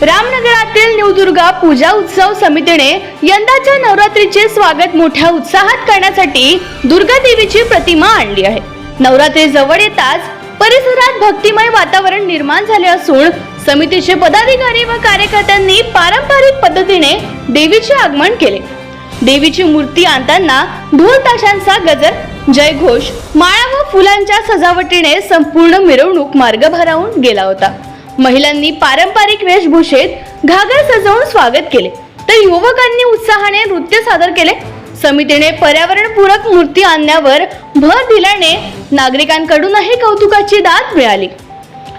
रामनगरातील न्यूदुर्गा पूजा उत्सव समितीने यंदाच्या नवरात्रीचे स्वागत मोठ्या उत्साहात करण्यासाठी दुर्गा देवीची प्रतिमा आणली आहे. नवरात्री जवळ येताच परिसरात भक्तिमय वातावरण निर्माण झाले असून समितीचे पदाधिकारी व कार्यकर्त्यांनी पारंपरिक पद्धतीने देवीचे आगमन केले. देवीची मूर्ती आणताना ढोल ताशांचा गजर जयघोष माळा व फुलांच्या सजावटीने संपूर्ण मिरवणूक मार्ग भरावून गेला होता. महिलांनी पारंपरिक वेशभूषेत घागर सजवून स्वागत केले. तर युवकांनी उत्साहाने नृत्य सादर केले. समितीने पर्यावरणपूरक मूर्ती आणण्यावर भर दिल्याने नागरिकांकडूनही कौतुकाची दाद मिळाली.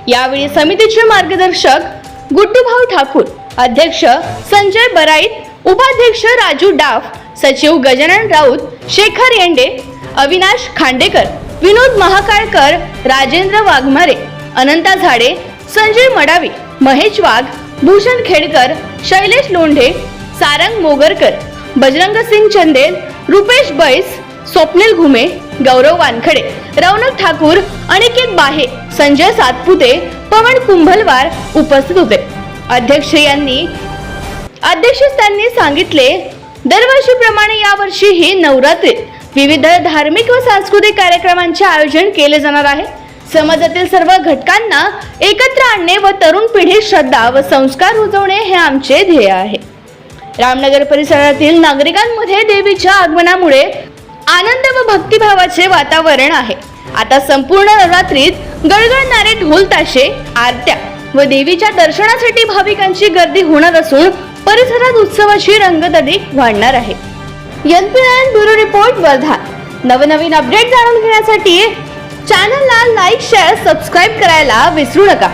यावेळी समितीचे मार्गदर्शक गुड्डूभाऊ ठाकूर अध्यक्ष संजय बराईत उपाध्यक्ष राजू डाफ सचिव गजानन राऊत शेखर येंडे अविनाश खांडेकर विनोद महाकाळकर राजेंद्र वाघमारे अनंता झाडे संजय मडावी महेश वाघ भूषण खेडकर शैलेश लोंढे सारंग मोगरकर बजरंग सिंग चंदेल रुपेश बैस स्वप्नील घुमे गौरव वानखडे रौनक ठाकूर अनिकेत बाहे संजय सातपुते पवन कुंभलवार उपस्थित होते. अध्यक्ष यांनी अध्यक्ष त्यांनी सांगितले दरवर्षीप्रमाणे यावर्षीही नवरात्रीत विविध धार्मिक व सांस्कृतिक कार्यक्रमांचे आयोजन केले जाणार आहे. समाजातील सर्व घटकांना एकत्र आणणे व तरुण पिढी श्रद्धा व संस्कार रुजवणे हे आमचे ध्येय आहे. रामनगर परिसरातील नागरिकांमध्ये देवीच्या आगमनामुळे आनंद व भक्तिभावाचे वातावरण आहे. आता संपूर्ण नवरात्रीत गळगळणारे ढोल ताशे आरत्या व देवीच्या दर्शनासाठी भाविकांची गर्दी होणार असून परिसरात उत्सवाची रंगत अधिक वाढणार आहे. NPN bureau report Wardha. नवनवीन अपडेट जाणून घेण्यासाठी चॅनलला लाईक शेअर सबस्क्राईब करायला विसरू नका.